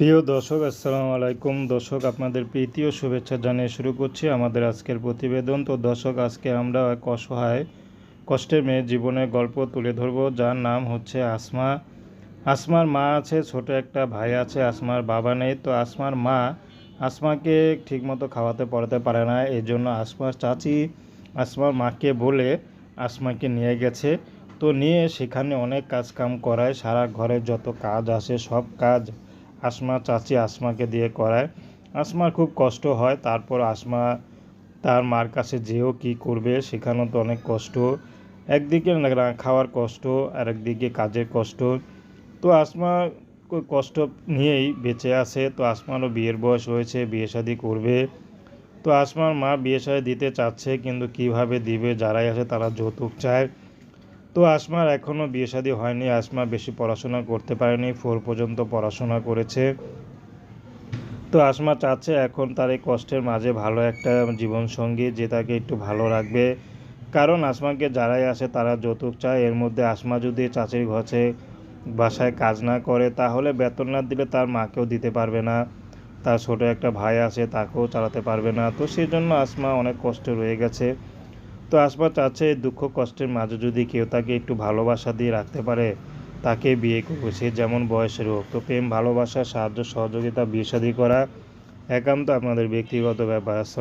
প্রিয় দর্শক, আসসালামু আলাইকুম। দর্শক, আপনাদের প্রীতি ও শুভেচ্ছা জানিয়ে শুরু করছি আমাদের আজকের প্রতিবেদন। তো দর্শক, আজকে আমরা এক অসহায় কষ্টের মেয়ের জীবনের গল্প তুলে ধরব। যার নাম হচ্ছে আসমা। আসমার মা আছে, ছোট একটা ভাই আছে, আসমার বাবা নেই। তো আসমার মা আসমাকে ঠিকমতো খাওয়াতে পড়াতে পারে না। এই জন্য আসমার চাচি আসমার মাকে বলে আসমাকে নিয়ে গেছে। তো নিয়ে সেখানে অনেক কাজ কাম করায়। সারা ঘরে যত কাজ আসে, সব কাজ আসমা চাচি আসমাকে দিয়ে করায়। আসমার খুব কষ্ট হয়, তারপর আসমা তার মার কাছে যেও কি করবে সেখানেও তো অনেক কষ্ট। একদিকে খাওয়ার কষ্ট আর একদিকে কাজের কষ্ট। তো আসমা কষ্ট নিয়েই বেঁচে আছে। তো আসমারও বিয়ের বয়স হয়েছে, বিয়ে শাদি করবে। তো আসমার মা বিয়ে শাদি দিতে চাচ্ছে, কিন্তু কীভাবে দিবে, যারাই আসে তারা যৌতুক চায়। তো আসমার এখনও বিয়ে শাদী হয়নি। আসমা বেশি পড়াশোনা করতে পারেনি, ফোর পর্যন্ত পড়াশোনা করেছে। তো আসমা চাচ্ছে এখন তার এই কষ্টের মাঝে ভালো একটা জীবনসঙ্গী যে তাকে একটু ভালো রাখবে। কারণ আসমাকে যারাই আসে তারা যৌতুক চায়। এর মধ্যে আসমা যদি চাচির ঘরে বাসায় কাজ না করে, তাহলে বেতন না দিলে তার মাকেও দিতে পারবে না। তার ছোটো একটা ভাই আছে, তাকেও চালাতে পারবে না। তো সেই জন্য আসমা অনেক কষ্টে রয়ে গেছে। তো আসমা চাচ্ছে দুঃখ কষ্টের মাঝে যদি কেউ তাকে একটু ভালোবাসা দিয়ে রাখতে পারে, তাকে বিয়ে করবে। সে যেমন বয়সের হোক, তো প্রেম, ভালোবাসা, সাহায্য, সহযোগিতা, বিয়ে শাদী করা একান্ত আপনাদের ব্যক্তিগত ব্যাপার। আসসালাম